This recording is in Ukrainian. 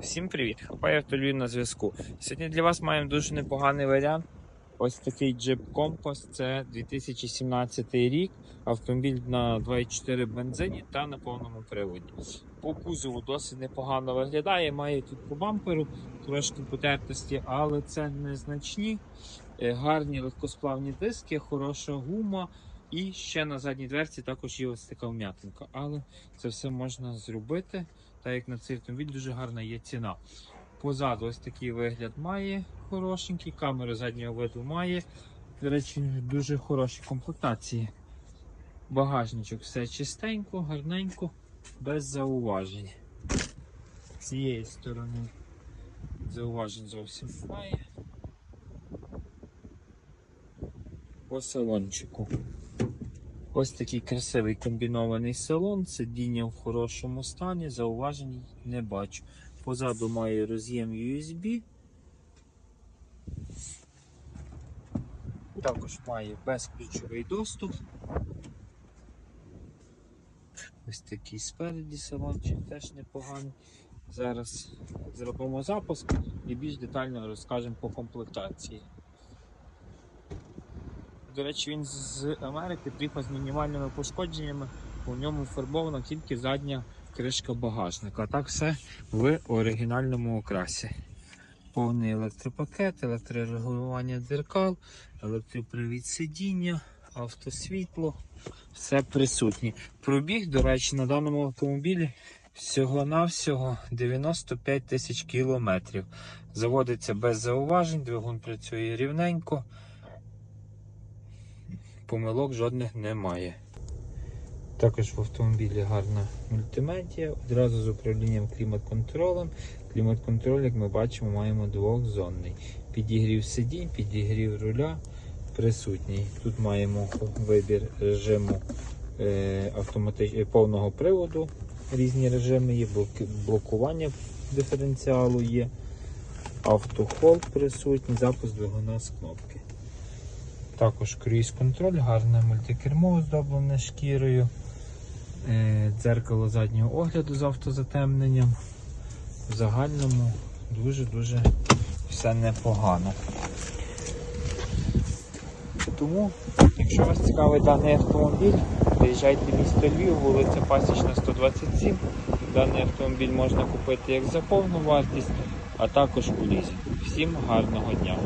Всім привіт! Хапай автолюб на зв'язку. Сьогодні для вас маємо дуже непоганий варіант. Ось такий Jeep Compass. Це 2017 рік. Автомобіль на 2.4 бензині та на повному приводі. По кузову досить непогано виглядає. Має тут по бамперу трошки потертості, але це незначні. Е, Гарні легкосплавні диски, хороша гума. І ще на задній дверці також є ось така вм'ятинка. Але це все можна зробити так як на цей автомобіль дуже гарна є ціна. Позаду ось такий вигляд має хорошенький, камеру заднього виду має. До речі, дуже хороші комплектації. Багажничок все чистенько, гарненько, без зауважень. З цієї сторони зауважень зовсім немає. По салончику. Ось такий красивий комбінований салон, сидіння в хорошому стані, зауважень не бачу. Позаду має роз'єм USB. Також має безключовий доступ. Ось такий спереді салончик теж непоганий. Зараз зробимо запуск і більш детально розкажемо по комплектації. До речі, він з Америки приїхав з мінімальними пошкодженнями. У ньому фарбована тільки задня кришка багажника. А так все в оригінальному окрасі. Повний електропакет, електрорегулювання дзеркал, електропривід сидіння, автосвітло. Все присутнє. Пробіг, до речі, на даному автомобілі всього-навсього 95 тисяч кілометрів. Заводиться без зауважень, двигун працює рівненько помилок жодних немає. Також в автомобілі гарна мультимедія, одразу з управлінням клімат-контролем. Клімат-контроль, як ми бачимо, маємо двохзонний. Підігрів сидінь, підігрів руля присутній. Тут маємо вибір режиму е, е, повного приводу. Різні режими є, блокування диференціалу є, автохолд присутній, запуск двигуна з кнопки. Також круїз-контроль, гарне мультикермо оздоблене шкірою, е, дзеркало заднього огляду з автозатемненням. В загальному дуже-дуже все непогано. Тому, якщо вас цікавий даний автомобіль, приїжджайте в місто Львів, вулиця Пасічна 127. Даний автомобіль можна купити як за повну вартість, а також у лізі. Всім гарного дня!